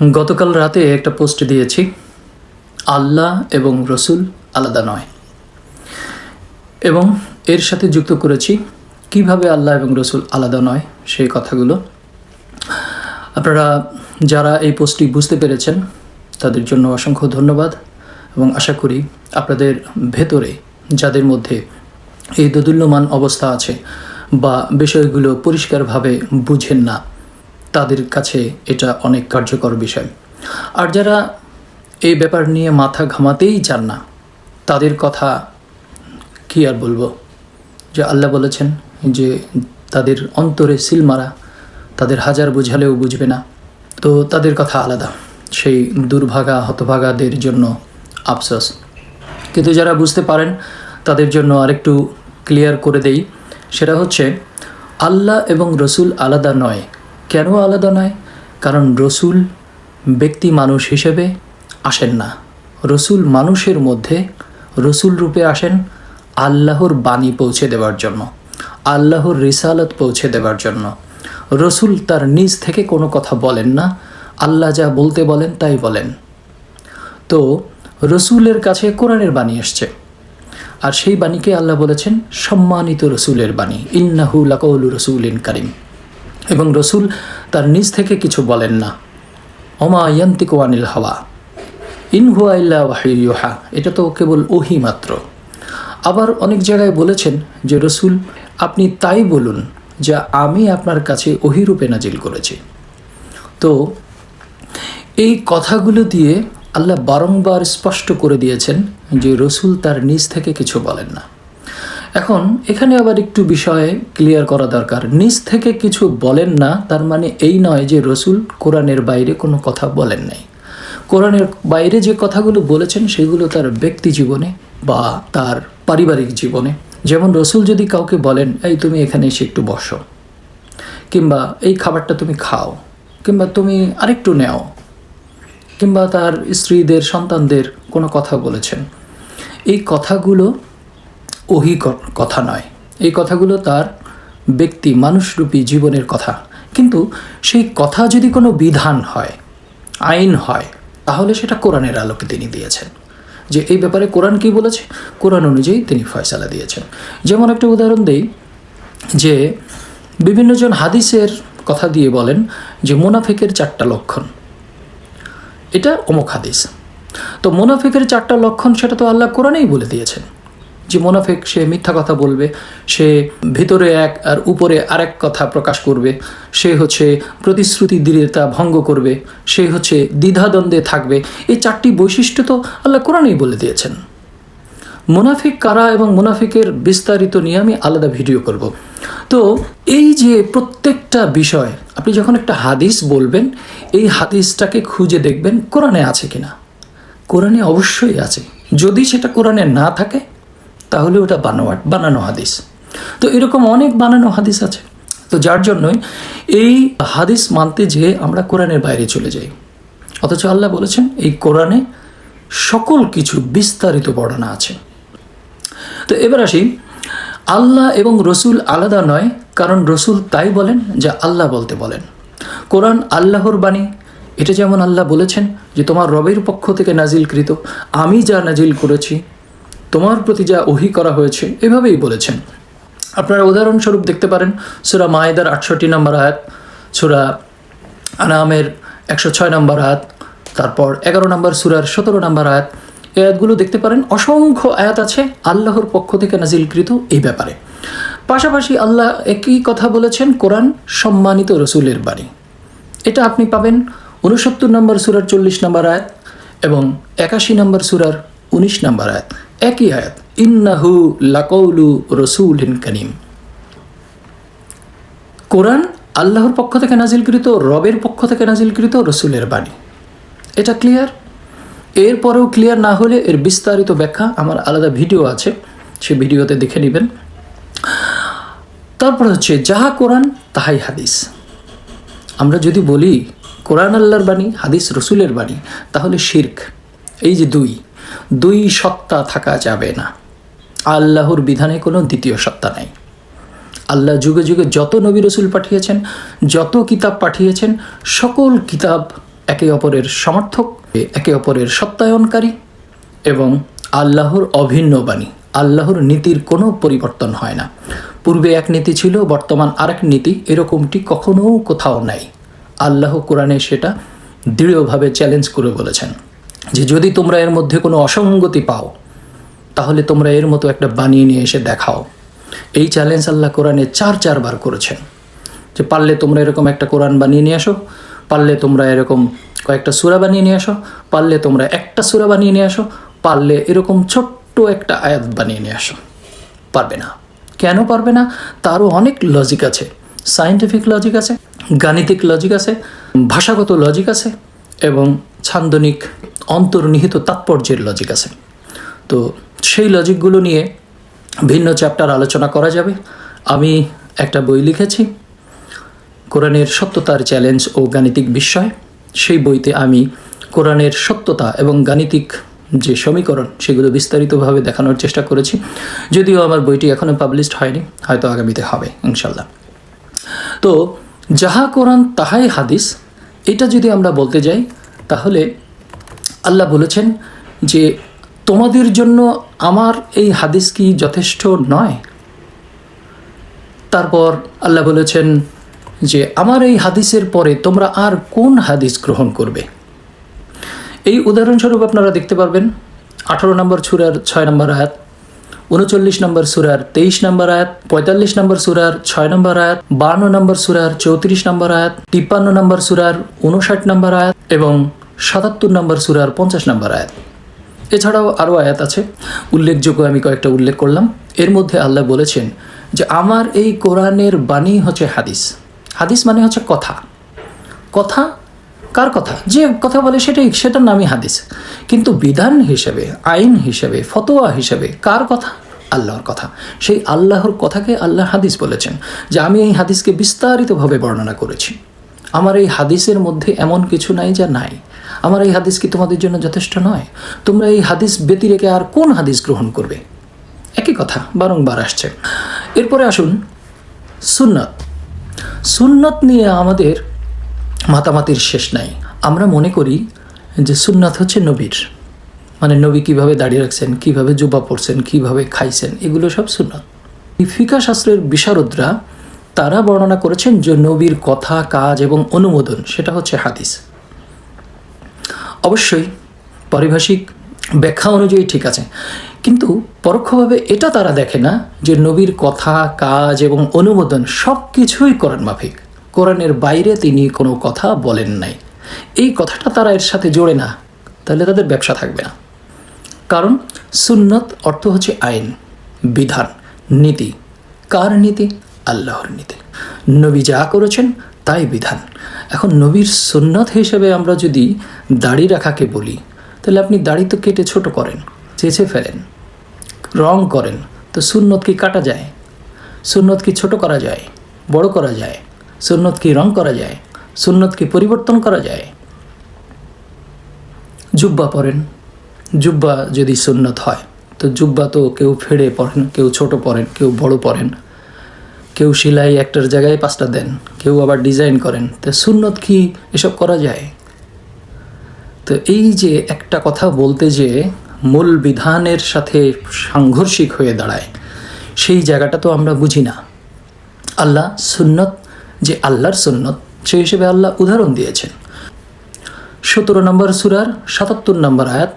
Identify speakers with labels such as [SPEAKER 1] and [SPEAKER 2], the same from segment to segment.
[SPEAKER 1] গতকাল রাতে একটা পোস্ট দিয়েছি, আল্লাহ এবং রসুল আলাদা নয়। এবং এর সাথে যুক্ত করেছি, কীভাবে আল্লাহ এবং রসুল আলাদা নয় সেই কথাগুলো। আপনারা যারা এই পোস্টটি বুঝতে পেরেছেন, তাদের জন্য অসংখ্য ধন্যবাদ এবং আশা করি আপনাদের ভেতরে, যাদের মধ্যে এই দোদুল্যমান অবস্থা আছে বা বিষয়গুলো পরিষ্কারভাবে বুঝেন না তাদের কাছে এটা অনেক কার্যকর বিষয়। আর যারা এই ব্যাপার নিয়ে মাথা ঘামাতেই চান না, তাদের কথা কি আর বলব? যে আল্লাহ বলেছেন যে তাদের অন্তরে সিল মারা, তাদের হাজার বোঝালেও বুঝবে না। তো তাদের কথা আলাদা, সেই দুর্ভাগা, হতভাগাদের জন্য আফসোস। কিন্তু যারা বুঝতে পারেন, তাদের জন্য আরেকটু ক্লিয়ার করে দেই, সেটা হচ্ছে আল্লাহ এবং রসুল আলাদা নয় কেন আলাদা নয়? কারণ রসুল ব্যক্তি মানুষ হিসেবে আসেন না। রসুল মানুষের মধ্যে রসুল রূপে আসেন আল্লাহর বাণী পৌঁছে দেওয়ার জন্য, আল্লাহর রিসালত পৌঁছে দেওয়ার জন্য। রসুল তার নিজ থেকে কোনো কথা বলেন না, আল্লাহ যা বলতে বলেন তাই বলেন। তো রসুলের কাছে কোরআনের বাণী আসছে আর সেই বাণীকে আল্লাহ বলেছেন সম্মানিত রসুলের বাণী। ইন্নাহু লাকৌলু রসুল ইন কারিম। এবং রসুল তার নিজ থেকে কিছু বলেন না। অমা ইয়ান্তিক ওয়ানিল হাওয়া। ইন হুয়া ইল্লা ওয়াহিউহা এটা তো কেবল ওহি মাত্র। আবার অনেক জায়গায় বলেছেন যে, রসুল, আপনি তাই বলুন যা আমি আপনার কাছে ওহিরূপে নাজিল করেছি। তো এই কথাগুলো দিয়ে আল্লাহ বারংবার স্পষ্ট করে দিয়েছেন যে, রসুল তার নিজ থেকে কিছু বলেন না। এখন এখানে আবার একটু বিষয়ে ক্লিয়ার করা দরকার। নিজ থেকে কিছু বলেন না, তার মানে এই নয় যে রসুল কোরআনের বাইরে কোনো কথা বলেন নাই। কোরআনের বাইরে যে কথাগুলো বলেছেন, সেগুলো তার ব্যক্তি জীবনে বা তার পারিবারিক জীবনে। যেমন রসুল যদি কাউকে বলেন, এই তুমি এখানে এসে একটু বসো। কিংবা, এই খাবারটা তুমি খাও। কিংবা, তুমি আরেকটু নেও। কিংবা, তার স্ত্রীদের, সন্তানদের কোনো কথা বলেছেন। এই কথাগুলো ওহি কথা নয়। এই কথাগুলো তার ব্যক্তি মানুষরূপী জীবনের কথা। কিন্তু সেই কথা যদি কোনো বিধান হয়, আইন হয়, তাহলে সেটা কোরআনের আলোকে তিনি দিয়েছেন। যে এই ব্যাপারে কোরআন কি বলেছে? কোরআন অনুযায়ী তিনি ফয়সালা দিয়েছেন। যেমন একটা উদাহরণ দেই, যে বিভিন্নজন হাদিসের কথা দিয়ে বলেন যে মুনাফিকের চারটা লক্ষণ। এটা অমুক হাদিস। তো মোনাফিকের চারটা লক্ষণ সেটা তো আল্লাহ কোরআনেই বলে দিয়েছেন। যে মোনাফিক সে মিথ্যা কথা বলবে, সে ভিতরে এক আর উপরে আরেক কথা প্রকাশ করবে, সে হচ্ছে প্রতিশ্রুতি দৃঢ়তা ভঙ্গ করবে, সে হচ্ছে দ্বিধাদ্বন্দ্বে থাকবে। এই চারটি বৈশিষ্ট্য তো আল্লাহ কোরআনেই বলে দিয়েছেন। মুনাফিক কারা এবং মুনাফিকের বিস্তারিত নিয়ে আমি আলাদা ভিডিও করব। তো এই যে প্রত্যেকটা বিষয়, আপনি যখন একটা হাদিস বলবেন, এই হাদিসটাকে খুঁজে দেখবেন কোরআনে আছে কিনা। কোরআনে অবশ্যই আছে। যদি সেটা কোরআনে না থাকে তাহলে ওটা বানোয়াট বানানো হাদিস। তো এরকম অনেক বানানো হাদিস আছে। তো যার জন্যই এই হাদিস মানতে যেয়ে আমরা কোরআনের বাইরে চলে যাই। অথচ আল্লাহ বলেছেন, এই কোরআনে সকল কিছু বিস্তারিত বর্ণনা আছে। তো এবার আসি, আল্লাহ এবং রসুল আলাদা নয়, কারণ রসুল তাই বলেন যা আল্লাহ বলতে বলেন। কোরআন আল্লাহর বাণী, এটা যেমন আল্লাহ বলেছেন যে তোমার রবের পক্ষ থেকে নাজিলকৃত, আমি যা নাজিল করেছি তোমার প্রতি যা ওহি করা হয়েছে, এভাবেই বলেছেন। আপনারা উদাহরণস্বরূপ দেখতে পারেন, সুরা মায়েদার আটষট্টি নম্বর আয়াত, সুরা আনামের একশো ছয় নম্বর আয়াত, তারপর এগারো নম্বর সুরার সতেরো নম্বর আয়াত, এই আয়াতগুলো দেখতে পারেন। অসংখ্য আয়াত আছে আল্লাহর পক্ষ থেকে নাজিলকৃত এই ব্যাপারে। পাশাপাশি আল্লাহ একই কথা বলেছেন, কোরআন সম্মানিত রসুলের বাণী। এটা আপনি পাবেন উনসত্তর নম্বর সুরার চল্লিশ নম্বর আয়াত এবং একাশি নম্বর সুরার উনিশ নম্বর আয়াত। একই আয়াত, ইন্নাহু লাকৌলু রসুল করিম। কোরআন আল্লাহর পক্ষ থেকে নাজিলকৃত, রবের পক্ষ থেকে নাজিলকৃত রসুলের বাণী। এটা ক্লিয়ার? এরপরেও ক্লিয়ার না হলে এর বিস্তারিত ব্যাখ্যা আমার আলাদা ভিডিও আছে, সে ভিডিওতে দেখে নেবেন। তারপর হচ্ছে, যাহা কোরআন, তাহাই হাদিস। আমরা যদি বলি, কোরআন আল্লাহর বাণী, হাদিস রসুলের বাণী, তাহলে শির্ক। এই যে দুই দুই সত্তা থাকা যাবে না। আল্লাহর বিধানে কোনো দ্বিতীয় সত্তা নেই। আল্লাহ যুগে যুগে যত নবী রসুল পাঠিয়েছেন, যত কিতাব পাঠিয়েছেন, সকল কিতাব একে অপরের সমর্থক, একে অপরের সত্যায়নকারী এবং আল্লাহর অভিন্ন বাণী, আল্লাহর নীতির কোনো পরিবর্তন হয় না। পূর্বে এক নীতি ছিল, বর্তমান আরেক নীতি, এরকমটি কখনো কোথাও নাই। আল্লাহ কোরআনে সেটা দৃঢ়ভাবে চ্যালেঞ্জ করে বলেছেন। যে যদি তোমরা এর মধ্যে কোনো অসঙ্গতি পাও, তাহলে তোমরা এর মতো একটা বানিয়ে নিয়ে এসে দেখাও। এই চ্যালেঞ্জ আল্লাহ কোরআনে চার চারবার করেছেন। যে পারলে তোমরা এরকম একটা কোরআন বানিয়ে নিয়ে আসো, পারলে তোমরা এরকম কয়েকটা সুরা বানিয়ে নিয়ে আসো, পারলে তোমরা একটা সুরা বানিয়ে নিয়ে আসো, পারলে এরকম ছোট্ট একটা আয়াত বানিয়ে নিয়ে আসো। পারবে না। কেন পারবে না? তারও অনেক লজিক আছে। সায়েন্টিফিক লজিক আছে, গাণিতিক লজিক আছে, ভাষাগত লজিক আছে এবং ছান্দনিক অন্তর্নিহিত তাৎপর্যের লজিক আছে। তো সেই লজিকগুলো নিয়ে ভিন্ন চ্যাপ্টার আলোচনা করা যাবে। আমি একটা বই লিখেছি, কোরআনের সত্যতার চ্যালেঞ্জ ও গাণিতিক বিস্ময় সেই বইতে আমি কোরআনের সত্যতা এবং গাণিতিক যে সমীকরণ, সেগুলো বিস্তারিতভাবে দেখানোর চেষ্টা করেছি। যদিও আমার বইটি এখনও পাবলিশড হয়নি, হয়তো আগামীতে হবে ইনশাল্লাহ তো, যাহা কোরআন, তাহাই হাদিস, এটা যদি আমরা বলতে যাই, তাহলে আল্লাহ বলেছেন যে, তোমাদের জন্য আমার এই হাদিস কি যথেষ্ট নয়? তারপর আল্লাহ বলেছেন যে, আমার এই হাদিসের পরে তোমরা আর কোন হাদিস গ্রহণ করবে? এই উদাহরণস্বরূপ আপনারা দেখতে পারবেন, আঠারো নম্বর সুরার ছয় নম্বর আয়াত, উনচল্লিশ নম্বর সুরার তেইশ নম্বর আয়াত, পঁয়তাল্লিশ নম্বর সুরার ছয় নম্বর আয়াত, বান্ন নম্বর সুরার চৌত্রিশ নম্বর আয়াত, তিপ্পান্ন নম্বর সুরার উনষাট নম্বর আয়াত এবং সাতাত্তর নম্বর সুরার পঞ্চাশ নম্বর আয়াত। এছাড়াও আরও আয়াত আছে। উল্লেখযোগ্য আমি কয়েকটা উল্লেখ করলাম। এর মধ্যে আল্লাহ বলেছেন যে, আমার এই কোরআনের বাণী হচ্ছে হাদিস। হাদিস মানে হচ্ছে কথা। কথা? কার কথা? যে কথা বলে সেটাই, সেটার নামই হাদিস। কিন্তু বিধান হিসেবে, আইন হিসেবে, ফতোয়া হিসেবে কার কথা? আল্লাহর কথা। সেই আল্লাহর কথাকে আল্লাহ হাদিস বলেছেন যে, আমি এই হাদিসকে বিস্তারিতভাবে বর্ণনা করেছি। আমার এই হাদিসের মধ্যে এমন কিছু নাই যা নাই। আমার এই হাদিস কি তোমাদের জন্য যথেষ্ট নয়? তোমরা এই হাদিস ব্যতি রেখে আর কোন হাদিস গ্রহণ করবে? একই কথা, বারংবার আসছে। এরপরে আসুন, সুন্নত। সুন্নত নিয়ে আমাদের মাতামাতির শেষ নাই। আমরা মনে করি যে সুন্নাত হচ্ছে নবীর। মানে নবী কীভাবে দাঁড়িয়ে রাখছেন, কীভাবে জুবা পড়ছেন কীভাবে খাইছেন, এগুলো সব সুন্নাত। ফিকা শাস্ত্রের বিশারদরা তারা বর্ণনা করেছেন যে নবীর কথা, কাজ এবং অনুমোদন, সেটা হচ্ছে হাদিস। অবশ্যই পারিভাষিক ব্যাখ্যা অনুযায়ী ঠিক আছে। কিন্তু পরোক্ষভাবে এটা তারা দেখে না যে নবীর কথা, কাজ এবং অনুমোদন সব কিছুই কোরআন মাফিক। কোরআনের বাইরে তিনি কোনো কথা বলেন নাই। এই কথাটা তারা এর সাথে জোড়ে না, তাহলে তাদের ব্যবসা থাকবে না। কারণ সুন্নত অর্থ হচ্ছে আইন, বিধান, নীতি। কার নীতি? আল্লাহর নীতি। নবী যা করেছেন তাই বিধান। এখন নবীর সুন্নত হিসেবে আমরা যদি দাড়ি রাখাকে বলি, তাহলে আপনি দাড়ি তো কেটে ছোট করেন, চেঁচে ফেলেন, রং করেন, তো সুন্নত কি কাটা যায়? সুন্নত কি ছোট করা যায়? বড় করা যায়? সুন্নত কি রং করা যায়? সুন্নত কি পরিবর্তন করা যায়? জুব্বা পরেন। জুব্বা যদি সুন্নত হয়, তো জুব্বা তো কেউ ফেড়ে পড়েন কেউ ছোট পরেন, কেউ বড় পরেন। কেউ সেলাই একটার জায়গায় পাঁচটা দেন, কেউ আবার ডিজাইন করেন। তো সুন্নত কি এসব করা যায়? তো এই যে একটা কথা বলতে যে মূল বিধানের সাথে সাংঘর্ষিক হয়ে দাঁড়ায়, সেই জায়গাটা তো আমরা বুঝি না। আল্লাহ সুন্নত, যে আল্লাহর সুন্নত সেই হিসেবে আল্লাহ উদাহরণ দিয়েছেন। সতেরো নম্বর সুরার সাতাত্তর নম্বর আয়াত,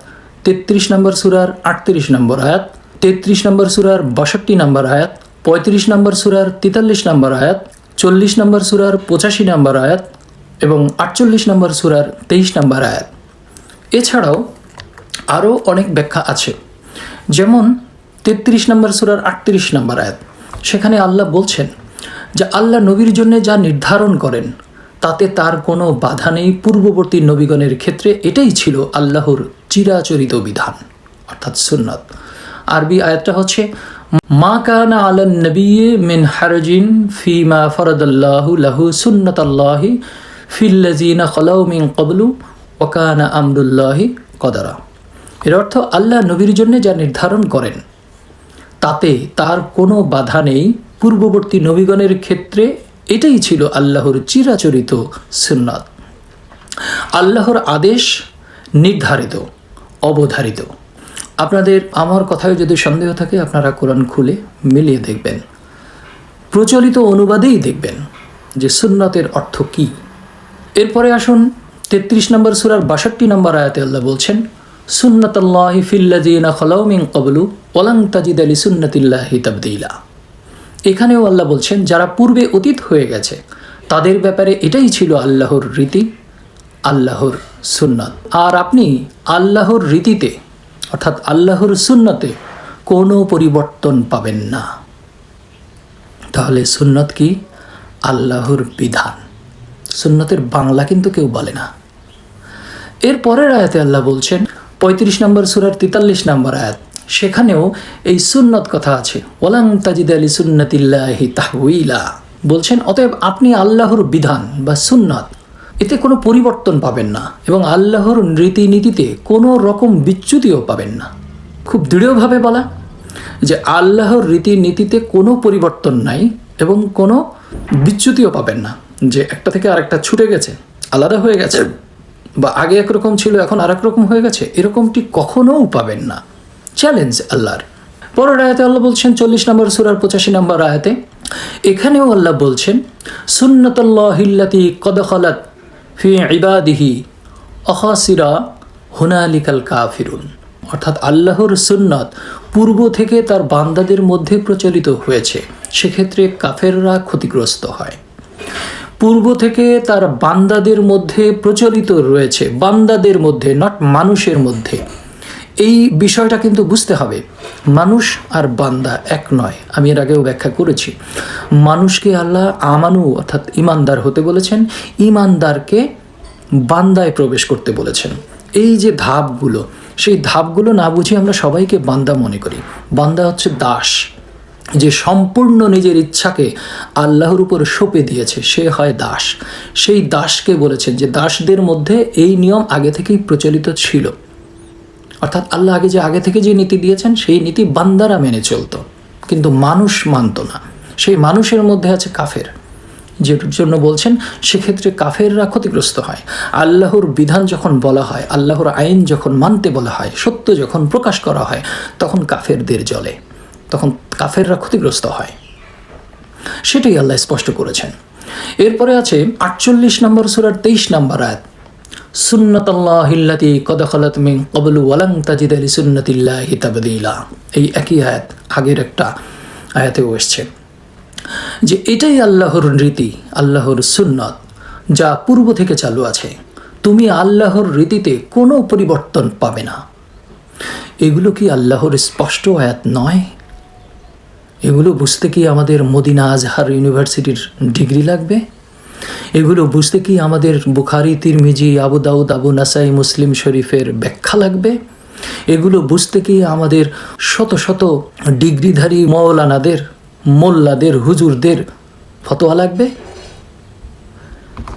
[SPEAKER 1] তেত্রিশ নম্বর সুরার আটত্রিশ নম্বর আয়াত, তেত্রিশ নম্বর সুরার বাষট্টি নম্বর আয়াত পঁয়ত্রিশ নম্বর সুরার তেতাল্লিশ নম্বর আয়াত, চল্লিশ নম্বর সুরার পঁচাশি নম্বর আয়াত এবং আটচল্লিশ নম্বর সুরার তেইশ নম্বর আয়াত। এছাড়াও আরও অনেক ব্যাখ্যা আছে। যেমন তেত্রিশ নম্বর সুরার আটত্রিশ নম্বর আয়াত, সেখানে আল্লাহ বলছেন যে আল্লাহ নবীর জন্য যা নির্ধারণ করেন, তাতে তার কোনো বাধা নেই। পূর্ববর্তী নবীগণের ক্ষেত্রে এটাই ছিল আল্লাহর চিরাচরিত বিধান, অর্থাৎ সুন্নত। আরবি আয়াতটা হচ্ছে মা কানা আলান নবী মিন হারজিন ফি মা ফরদাল্লাহু লাহু সুন্নত আল্লাহি ফিল্লাজিনা খলাউ মিন কবলু ওকানা আমরুল্লাহি কদারা। এর অর্থ আল্লাহ নবীর জন্য যা নির্ধারণ করেন, তাতে তার কোনো বাধা নেই। পূর্ববর্তী নবীগণের ক্ষেত্রে এটাই ছিল আল্লাহর চিরাচরিত সুন্নাত। আল্লাহর আদেশ নির্ধারিত, অবধারিত। আপনাদের আমার কথায় যদি সন্দেহ থাকে, আপনারা কোরআন খুলে মিলিয়ে দেখবেন। প্রচলিত অনুবাদেই দেখবেন যে সুন্নতের অর্থ কী। এরপরে আসুন, তেত্রিশ নম্বর সুরার বাষট্টি নম্বর আয়াতে আল্লাহ বলছেন, সুন্নতাল্লাহি ফিল্লাদিনা খলাউমিং কবলু ওলাং তাজিদ আলী সুন্নতিল্লাহি তাবদিলা। এখানেও আল্লাহ বলছেন, যারা পূর্বে অতীত হয়ে গেছে, তাদের ব্যাপারে এটাই ছিল আল্লাহর রীতি, আল্লাহর সুন্নত। আর আপনি আল্লাহর রীতিতে অর্থাৎ আল্লাহর সুন্নতে কোনো পরিবর্তন পাবেন না। তাহলে সুন্নত কি? আল্লাহর বিধান। সুন্নতের বাংলা কিন্তু কেউ বলে না। এর পরের আয়াতে আল্লাহ বলছেন, পঁয়ত্রিশ নম্বর সুরার তেতাল্লিশ নম্বর আয়াত, সেখানেও এই সুন্নত কথা আছে। ওলাং তাজিদ আলী সুন্নতিল্লাহি তাহউইলা বলছেন, অতএব আপনি আল্লাহর বিধান বা সুন্নত এতে কোনো পরিবর্তন পাবেন না এবং আল্লাহর রীতিনীতিতে কোনো রকম বিচ্যুতিও পাবেন না। খুব দৃঢ়ভাবে বলা যে আল্লাহর রীতিনীতিতে কোনো পরিবর্তন নাই এবং কোনো বিচ্যুতিও পাবেন না। যে একটা থেকে আরেকটা ছুটে গেছে, আলাদা হয়ে গেছে, বা আগে একরকম ছিল, এখন আর রকম হয়ে গেছে, এরকমটি কখনোও পাবেন না। চ্যালেঞ্জ আল্লাহর। পরের আয়াতে আল্লাহ বলছেন, চল্লিশ নম্বর সুরার পঁচাশি নম্বর আয়াতে, এখানেও আল্লাহ বলছেন, সুন্নতল্লাহিল্লাতি কদখলাত ফি ইবাদিহি অহাসিরা হুনালিকাল কাফিরুন। অর্থাৎ আল্লাহর সুন্নত পূর্ব থেকে তার বান্দাদের মধ্যে প্রচলিত হয়েছে। সেক্ষেত্রে কাফেররা ক্ষতিগ্রস্ত হয়। পূর্ব থেকে তার বান্দাদের মধ্যে প্রচলিত রয়েছে। বান্দাদের মধ্যে নট মানুষের মধ্যে। এই বিষয়টা কিন্তু বুঝতে হবে। মানুষ আর বান্দা এক নয়। আমি এর আগেও ব্যাখ্যা করেছি। মানুষকে আল্লাহ আমানু অর্থাৎ ইমানদার হতে বলেছেন, ইমানদারকে বান্দায় প্রবেশ করতে বলেছেন। এই যে ধাপগুলো, সেই ধাপগুলো না বুঝে আমরা সবাইকে বান্দা মনে করি। বান্দা হচ্ছে দাস, যে সম্পূর্ণ নিজের ইচ্ছাকে আল্লাহর উপর সঁপে দিয়েছে, সে হয় দাস। সেই দাসকে বলেছেন যে দাসদের মধ্যে এই নিয়ম আগে থেকেই প্রচলিত ছিল। অর্থাৎ আল্লাহ আগে যে আগে থেকে যে নীতি দিয়েছেন, সেই নীতি বান্দারা মেনে চলতো। কিন্তু মানুষ মানত না। সেই মানুষের মধ্যে আছে কাফের। যে জন্য বলছেন, সেক্ষেত্রে কাফেররা ক্ষতিগ্রস্ত হয়। আল্লাহর বিধান যখন বলা হয়, আল্লাহর আইন যখন মানতে বলা হয়, সত্য যখন প্রকাশ করা হয়, তখন কাফেরদের জলে তখন কাফেররা ক্ষতিগ্রস্ত হয়। সেটাই আল্লাহ স্পষ্ট করেছেন। এরপরে আছে আটচল্লিশ নম্বর সুরার তেইশ নম্বর আয়াত। সুন্নতাল্লাহিল্লাতি কদখলাত মিন কবলু ওয়ালাং তাজিদ আলী সুন্নতিল্লাহি তাবদিলা। এই একই আয়াত, আগের একটা আয়াতেও এসছে। যে এটাই আল্লাহর রীতি, আল্লাহর সুন্নত, যা পূর্ব থেকে চালু আছে। তুমি আল্লাহর রীতিতে কোনো পরিবর্তন পাবে না। এগুলো কি আল্লাহর স্পষ্ট আয়াত নয়? এগুলো বুঝতে কি আমাদের মদিনা আজহার ইউনিভার্সিটির ডিগ্রি লাগবে? এগুলো বুঝতে কি আমাদের বুখারি, তিরমিজি, আবু দাউদ, আবু নাসাই, মুসলিম শরীফের ব্যাখ্যা লাগবে? এগুলো বুঝতে কি আমাদের শত শত ডিগ্রিধারী মৌলানাদের মোল্লাদের, হুজুরদের ফতোয়া লাগবে?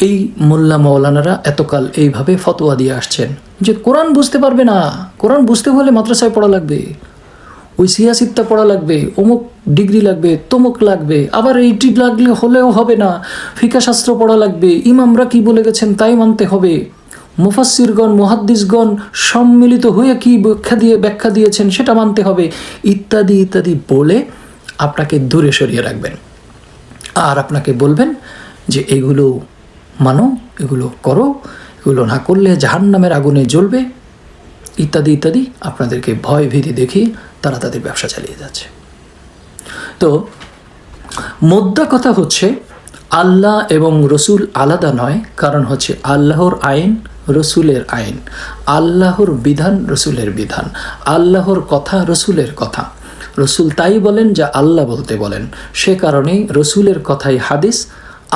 [SPEAKER 1] এই মোল্লা মৌলানারা এতকাল এইভাবে ফতোয়া দিয়ে আসছেন যে কোরআন বুঝতে পারবে না। কোরআন বুঝতে হলে মাদ্রাসায় পড়া লাগবে। ওই সিয়াসিত্তা পড়া লাগবে, অমুক ডিগ্রি লাগবে, তমুক লাগবে, আবার এইটি লাগলে হলেও হবে না, ফিকাশাস্ত্র পড়া লাগবে, ইমামরা কি বলে গেছেন তাই মানতে হবে। মুফাসিরগণ মুহাদ্দিসগণ সম্মিলিত হয়ে কি ব্যাখ্যা দিয়ে, ব্যাখ্যা দিয়েছেন সেটা মানতে হবে। ইত্যাদি ইত্যাদি বলে আপনাকে দূরে সরিয়ে রাখবেন। আর আপনাকে বলবেন যে এগুলো মানো, এগুলো করো, এগুলো না করলে জাহান্নামের আগুনে জ্বলবে। ইত্যাদি ইত্যাদি আপনাদেরকে ভয় ভীতি দেখিয়ে তারা তাদের ব্যবসা চালিয়ে যাচ্ছে। তো মোদ্দা কথা হচ্ছে আল্লাহ এবং রসুল আলাদা নয়, কারণ হচ্ছে আল্লাহর আইন রসুলের আইন, আল্লাহর বিধান রসুলের বিধান, আল্লাহর কথা রসুলের কথা। রসুল তাই বলেন যা আল্লাহ বলতে বলেন, সে কারণেই রসুলের কথাই হাদিস,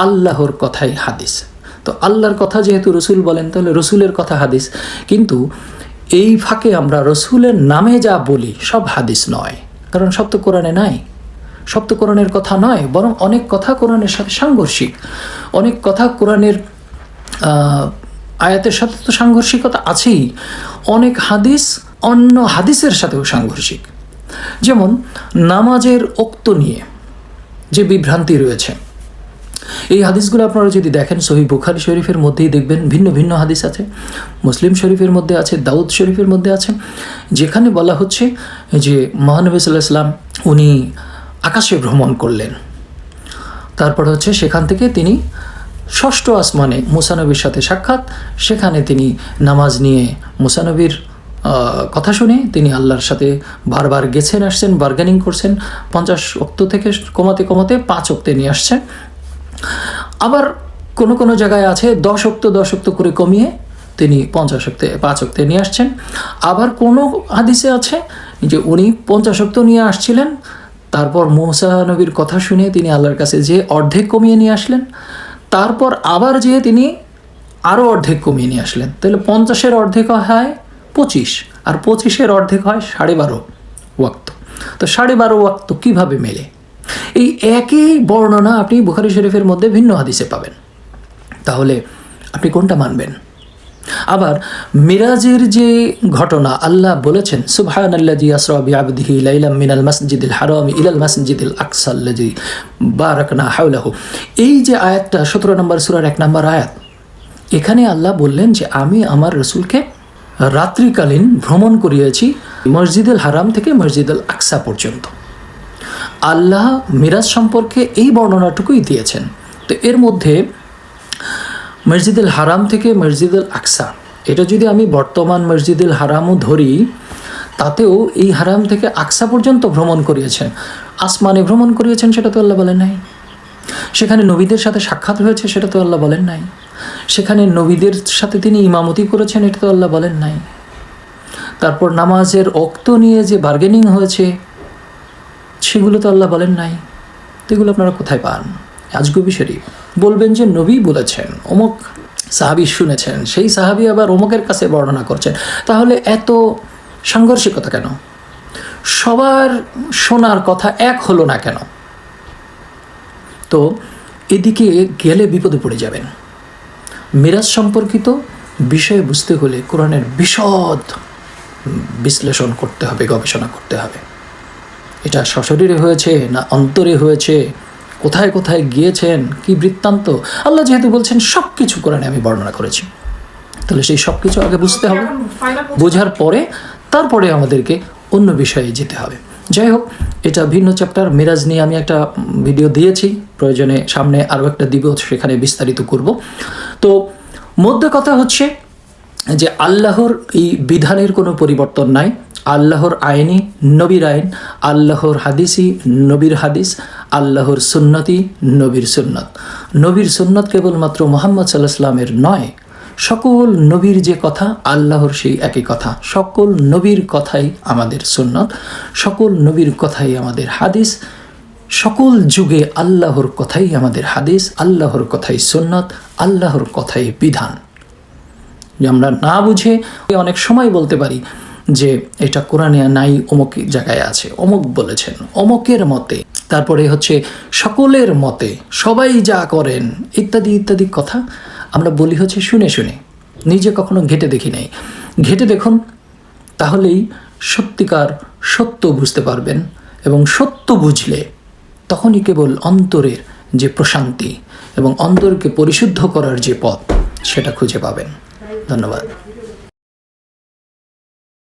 [SPEAKER 1] আল্লাহর কথাই হাদিস। তো আল্লাহর কথা যেহেতু রসুল বলেন, তাহলে রসুলের কথা হাদিস। কিন্তু এই ফাঁকে আমরা রসুলের নামে যা বলি, সব হাদিস নয়। কারণ সব তো কোরআনে নাই। সব তো কোরআনের কথা নয়, বরং অনেক কথা কোরআনের সাথে সাংঘর্ষিক। অনেক কথা কোরআনের আয়াতের সাথে তো সাংঘর্ষিকতা আছেই। অনেক হাদিস অন্য হাদিসের সাথেও সাংঘর্ষিক। যেমন, নামাজের ওক্ত নিয়ে যে বিভ্রান্তি রয়েছে এই হাদিসগুলো আপনারা যদি দেখেন, সহি বুখারি শরীফের মধ্যেই দেখবেন ভিন্ন ভিন্ন হাদিস আছে। মুসলিম শরীফের মধ্যে আছে, দাউদ শরীফের মধ্যে আছে। যেখানে বলা হচ্ছে যে মহানবী সাল্লাহ ইসলাম উনি আকাশে ভ্রমণ করলেন। তারপর হচ্ছে সেখান থেকে তিনি ষষ্ঠ আসমানে মুসানবীর সাথে সাক্ষাৎ, সেখানে তিনি নামাজ নিয়ে মুসানবীর কথা শুনে তিনি আল্লাহর সাথে বারবার গেছেন, আসছেন বার্গেনিং করছেন, পঞ্চাশ অক্ত থেকে কমাতে কমাতে পাঁচ অক্তে নিয়ে আসছেন। আবার কোনো কোনো জায়গায় আছে দশ অক্ত দশ অক্ত করে কমিয়ে তিনি পঞ্চাশ অক্তে পাঁচ অক্তে নিয়ে আসছেন। আবার কোনো হাদিসে আছে যে উনি পঞ্চাশ অক্ত নিয়ে আসছিলেন, তারপর মৌসা নবীর কথা শুনে তিনি আল্লাহর কাছে যে অর্ধেক কমিয়ে নিয়ে আসলেন। তারপর আবার যেয়ে তিনি আরও অর্ধেক কমিয়ে নিয়ে আসলেন। তাহলে পঞ্চাশের অর্ধেক হয় পঁচিশ, আর পঁচিশের অর্ধেক হয় সাড়ে বারো ওয়াক্ত। তো সাড়ে বারো ওয়াক্ত কীভাবে মেলে? এই একই বর্ণনা আপনি বুখারি শরীফের মধ্যে ভিন্ন হাদিসে পাবেন। তাহলে আপনি কোনটা মানবেন? আবার মিরাজের যে ঘটনা আল্লাহ বলেছেন সুবহান আল্লাজি আসরা বিআবদিহি লাইলাম মিনাল মাসজিদিল হারাম ইলাল মাসজিদিল আকসাল্লাজি বারাকনা হাওলাহু। এই যে আয়াতটা, সতেরো নম্বর সুরার এক নম্বর আয়াত, এখানে আল্লাহ বললেন যে, আমি আমার রসুলকে রাত্রিকালীন ভ্রমণ করিয়েছি মসজিদুল হারাম থেকে মসজিদুল আকসা পর্যন্ত। আল্লাহ মিরাজ সম্পর্কে এই বর্ণনাটুকুই দিয়েছেন। তো এর মধ্যে মসজিদুল হারাম থেকে মসজিদুল আকসা। এটা যদি আমি বর্তমান মসজিদুল হারামও ধরি, তাতেও এই হারাম থেকে আকসা পর্যন্ত ভ্রমণ করিয়েছেন। আসমানে ভ্রমণ করিয়েছেন সেটা তো আল্লাহ বলেন নাই। সেখানে নবীদের সাথে সাক্ষাৎ হয়েছে সেটা তো আল্লাহ বলেন নাই। সেখানে নবীদের সাথে তিনি ইমামতি করেছেন এটা তো আল্লাহ বলেন নাই। তারপর নামাজের অক্ত নিয়ে যে বার্গেনিং হয়েছে সেগুলো তো আল্লাহ বলেন নাই। এগুলো আপনারা কোথায় পান? আজগবি শরীফ। বলবেন যে নবী বলেছেন, অমুক সাহাবি শুনেছেন, সেই সাহাবি আবার অমুকের কাছে বর্ণনা করছেন। তাহলে এত সাংঘর্ষিকতা কেন? সবার শোনার কথা এক হলো না কেন? তো এদিকে গেলে বিপদে পড়ে যাবেন। মিরাজ সম্পর্কিত বিষয় বুঝতে হলে কোরআনের বিশদ বিশ্লেষণ করতে হবে, গবেষণা করতে হবে। এটা সশরীরে হয়েছে না অন্তরে হয়েছে? কোথায় কোথায় গিয়েছেন? কি বৃত্তান্ত? আল্লাহ যেহেতু বলছেন সব কিছু কোরআনে আমি বর্ণনা করেছি। তাহলে সেই সব কিছু আগে বুঝতে হবে। বোঝার পরে তারপরে আমাদেরকে অন্য বিষয়ে যেতে হবে। যাই হোক, এটা ভিন্ন চ্যাপ্টার মিরাজ নিয়ে আমি একটা ভিডিও দিয়েছি। প্রয়োজনে সামনে আরও একটা দিব সেখানে বিস্তারিত করব। তো মধ্য কথা হচ্ছে যে আল্লাহর এই বিধানের কোনো পরিবর্তন নাই। আল্লাহর আইনি নবীর আইন, আল্লাহর হাদিসি নবীর হাদিস, আল্লাহর সুন্নতি নবীর সুন্নত। নবীর সুন্নত কেবলমাত্র মোহাম্মদ সাল্লাহ সাল্লামের নয়, সকল নবীর যে কথা আল্লাহর সেই একই কথা। সকল নবীর কথাই আমাদের সুন্নত, সকল নবীর কথাই আমাদের হাদিস, সকল যুগে আল্লাহর কথাই আমাদের হাদিস, আল্লাহর কথাই সুন্নত, আল্লাহর কথাই বিধান। আমরা না বুঝে অনেক সময় বলতে পারি যে এটা কোরআনে নাই, অমুক জায়গায় আছে, অমুক বলেছেন, অমুকের মতে, তারপরে হচ্ছে সকলের মতে, সবাই যা করেন, ইত্যাদি ইত্যাদি কথা আমরা বলি হচ্ছে শুনে শুনে, নিজে কখনো ঘেটে দেখি নাই। ঘেটে দেখুন, তাহলেই সত্যিকার সত্য বুঝতে পারবেন এবং সত্য বুঝলে তখনই কেবল অন্তরের যে প্রশান্তি এবং অন্তরকে পরিশুদ্ধ করার যে পথ, সেটা খুঁজে পাবেন। ধন্যবাদ।